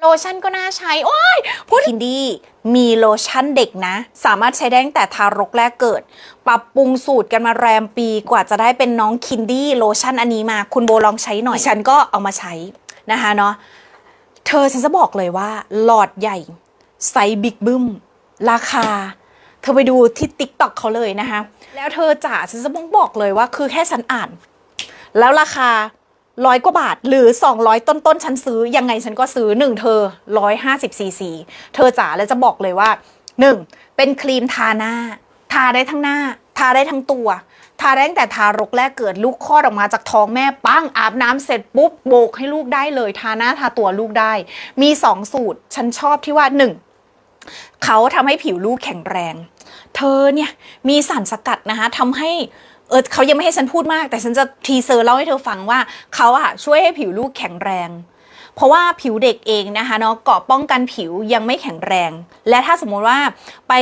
โลชั่นก็น่าใช้ โอ้ยพูดคินดี้มีโลชั่นเด็กนะ สามารถใช้ได้ตั้งแต่ทารกแรกเกิด ปรับปรุงสูตรกันมาแรมปีกว่าจะได้เป็นน้องคินดี้โลชั่นอันนี้มา คุณโบลองใช้หน่อย ฉันก็เอามาใช้นะคะเนาะ เธอฉันจะบอกเลยว่า หลอดใหญ่ ไซส์บิ๊กบึ้ม ราคา เธอไปดูที่ติ๊กต็อกเขาเลยนะคะ แล้วเธอจ๋าฉันจะบอกบอกเลยว่า คือแค่ฉันอ่าน แล้วราคา ร้อยกว่าบาท หรือ 200 ต้นต้นฉันซื้อ ยังไงฉันก็ซื้อหนึ่งเธอ 150ซีซีเธอจ๋าแล้วจะบอกเลยว่า 1. เป็นครีมทาหน้า ทาได้ทั้งหน้า ทาได้ทั้งตัว ทาได้ตั้งแต่ทารกแรกเกิดลูกคลอดออกมาจากท้องแม่ปั้งอาบน้ำเสร็จปุ๊บโบกให้ลูกได้เลย ทาหน้าทาตัวลูกได้ มี 2 สูตร ฉันชอบที่ว่า 1. เขาทำให้ผิวลูกแข็งแรง เธอเนี่ยมีสารสกัดนะคะทำให้ เออเขายังไม่ให้ฉันพูดมาก แต่ฉันจะทีเซอร์เล่าให้เธอฟังว่าเขาอะช่วยให้ผิวลูกแข็งแรง เพราะว่าผิวเด็กเองนะคะเนาะเกาะป้องกันผิวยังไม่แข็งแรง และถ้าสมมติว่าไป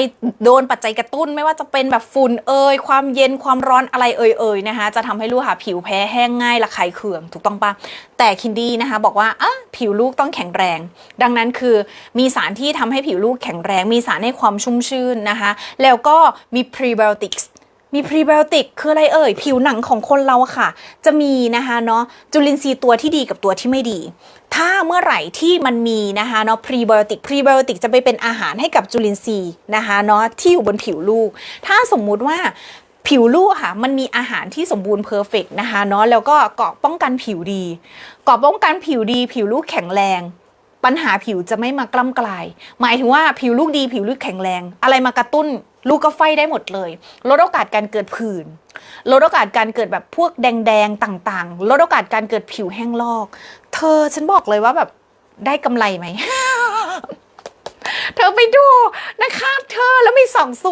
โดนปัจจัยกระตุ้นไม่ว่าจะเป็นแบบฝุ่นเอยความเย็นความร้อนอะไรเอยเอยนะคะจะทำให้ลูกค่ะผิวแพ้แห้งง่ายระคายเคืองถูกต้องปะแต่คินดี้นะคะบอกว่าอะผิวลูกต้องแข็งแรง ดังนั้นคือมีสารที่ทำให้ผิวลูกแข็งแรง มีสารให้ความชุ่มชื่นนะคะแล้วก็มีพรีไบโอติกส์ มีพรีไบโอติกคืออะไรเอ่ย ผิวหนังของคนเราค่ะ จะมีนะคะเนาะจุลินทรีย์ตัวที่ดีกับตัวที่ไม่ดี ถ้าเมื่อไหร่ที่มันมีนะคะเนาะพรีไบโอติกพรีไบโอติกจะไปเป็นอาหารให้กับจุลินทรีย์นะคะเนาะที่อยู่บนผิวลูก ถ้าสมมุติว่าผิวลูกค่ะ มันมีอาหารที่สมบูรณ์เพอร์เฟกนะคะเนาะแล้วก็เกาะป้องกันผิวดีเกาะป้องกันผิวดี ผิวลูกแข็งแรง ปัญหาผิวจะไม่มากล้ำกลาย หมายถึงว่าผิวลูกดีผิวลูกแข็งแรง อะไรมากระตุ้นลูกก็ไฟได้หมดเลย ลดโอกาสการเกิดผื่น ลดโอกาสการเกิดแบบพวกแดงๆต่างๆ ลดโอกาสการเกิดผิวแห้งลอก เธอฉันบอกเลยว่าแบบได้กำไรไหม เธอไปดูนะคะ เธอแล้วมีสองสู